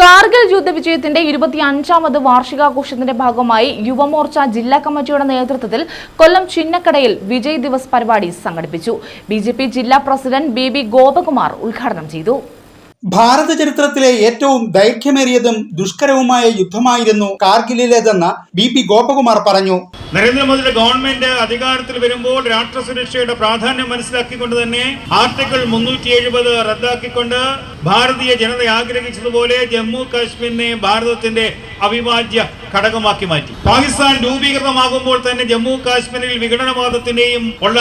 കാർഗിൽ യുദ്ധവിജയത്തിന്റെ ഇരുപത്തി അഞ്ചാമത് വാർഷികാഘോഷത്തിന്റെ ഭാഗമായി യുവമോർച്ച ജില്ലാ കമ്മിറ്റിയുടെ നേതൃത്വത്തിൽ കൊല്ലം ചിന്നക്കടയിൽ വിജയ് ദിവസ് പരിപാടി സംഘടിപ്പിച്ചു. ബി ജില്ലാ പ്രസിഡന്റ് ബി ബി ഗോപകുമാർ ഉദ്ഘാടനം ചെയ്തു. ഭാരത ചരിത്രത്തിലെ ഏറ്റവും ദൈർഘ്യമേറിയതും ദുഷ്കരവുമായ യുദ്ധമായിരുന്നു കാർഗിലിലേതെന്ന് ബി പി ഗോപകുമാർ പറഞ്ഞു. നരേന്ദ്രമോദിയുടെ ഗവൺമെന്റ് അധികാരത്തിൽ വരുമ്പോൾ രാഷ്ട്രസുരക്ഷയുടെ പ്രാധാന്യം മനസ്സിലാക്കിക്കൊണ്ട് തന്നെ ആർട്ടിക്കിൾ മുന്നൂറ്റി എഴുപത് റദ്ദാക്കിക്കൊണ്ട് ഭാരതീയ ജനത ആഗ്രഹിച്ചതുപോലെ ജമ്മു കാശ്മീരിനെ ഭാരതത്തിന്റെ അവിഭാജ്യ ഘടകമാക്കി മാറ്റി. പാകിസ്ഥാൻ രൂപീകൃതമാകുമ്പോൾ തന്നെ ജമ്മു കാശ്മീരിൽ വിഘടനവാദത്തിന്റെയും ഉള്ള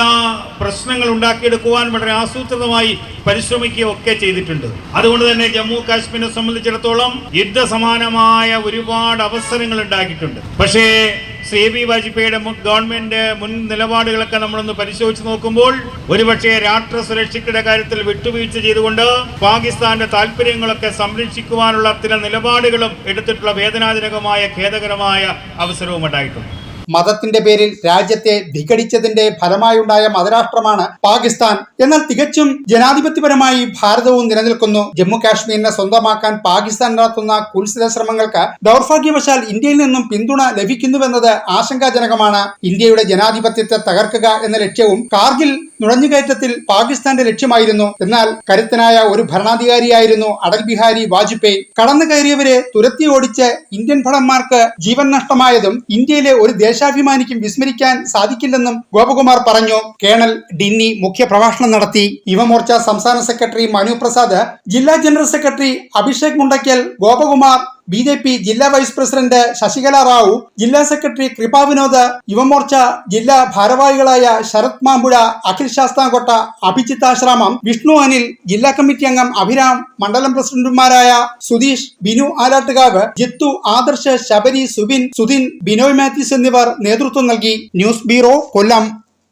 പ്രശ്നങ്ങൾ ഉണ്ടാക്കിയെടുക്കുവാൻ വളരെ ആസൂത്രിതമായി പരിശ്രമിക്കുകയൊക്കെ ചെയ്തിട്ടുണ്ട്. അതുകൊണ്ട് തന്നെ ജമ്മു കാശ്മീരിനെ സംബന്ധിച്ചിടത്തോളം യുദ്ധസമാനമായ ഒരുപാട് അവസരങ്ങൾ ഉണ്ടാക്കിയിട്ടുണ്ട്. പക്ഷേ ശ്രീ ബി വാജ്പേയിയുടെ മുൻ ഗവൺമെന്റ് മുൻ നിലപാടുകളൊക്കെ നമ്മളൊന്ന് പരിശോധിച്ച് നോക്കുമ്പോൾ ഒരുപക്ഷെ രാഷ്ട്ര സുരക്ഷയുടെ കാര്യത്തിൽ വിട്ടുവീഴ്ച ചെയ്തുകൊണ്ട് പാകിസ്ഥാന്റെ താല്പര്യങ്ങളൊക്കെ സംരക്ഷിക്കുവാനുള്ള ചില നിലപാടുകളും എടുത്തിട്ടുള്ള വേദനാജനകമായ ഖേദകരമായ അവസരവും ഉണ്ടായിട്ടുണ്ട്. മതത്തിന്റെ പേരിൽ രാജ്യത്തെ വിഘടിച്ചതിന്റെ ഫലമായുണ്ടായ മതരാഷ്ട്രമാണ് പാകിസ്ഥാൻ. എന്നാൽ തികച്ചും ജനാധിപത്യപരമായി ഭാരതവും നിലനിൽക്കുന്നു. ജമ്മു കാശ്മീരിനെ സ്വന്തമാക്കാൻ പാകിസ്ഥാൻ നടത്തുന്ന കുൽസിത ശ്രമങ്ങൾക്ക് ദൗർഭാഗ്യവശാൽ ഇന്ത്യയിൽ നിന്നും പിന്തുണ ലഭിക്കുന്നുവെന്നത് ആശങ്കാജനകമാണ്. ഇന്ത്യയുടെ ജനാധിപത്യത്തെ തകർക്കുക എന്ന ലക്ഷ്യവും കാർഗിൽ നുഴഞ്ഞുകയറ്റത്തിൽ പാകിസ്ഥാന്റെ ലക്ഷ്യമായിരുന്നു. എന്നാൽ കരുത്തനായ ഒരു ഭരണാധികാരിയായിരുന്നു അടൽ ബിഹാരി വാജ്പേയി. കടന്നു കയറിയവരെ തുരത്തി ഓടിച്ച് ഇന്ത്യൻ ഭടന്മാർക്ക് ജീവൻ നഷ്ടമായതും ഇന്ത്യയിലെ ഒരു ദേശാഭിമാനിക്കും വിസ്മരിക്കാൻ സാധിക്കില്ലെന്നും ഗോപകുമാർ പറഞ്ഞു. കേണൽ ഡിന്നി മുഖ്യ പ്രഭാഷണം നടത്തി. യുവമോർച്ച സംസ്ഥാന സെക്രട്ടറി മനു പ്രസാദ് ജില്ലാ general secretary Abhishek Mundakkal Gopakumar B J P ജില്ലാ വൈസ് പ്രസിഡന്റ് ശശികല റാവു ജില്ലാ സെക്രട്ടറി കൃപാ വിനോദ് യുവമോർച്ച ജില്ലാ ഭാരവാഹികളായ ശരത് മാമ്പുഴ അഖിൽ ശാസ്താംകോട്ട അഭിജിത്ത് ആശ്രാമം വിഷ്ണു അനിൽ ജില്ലാ കമ്മിറ്റി അംഗം അഭിരാം മണ്ഡലം പ്രസിഡന്റുമാരായ സുധീഷ് ബിനു ആലാട്ടുകാവ് ജിത്തു ആദർശ് ശബരി സുബിൻ സുധിൻ ബിനോയ് മാത്യൂസ് എന്നിവർ നേതൃത്വം നൽകി. News bureau Kollam.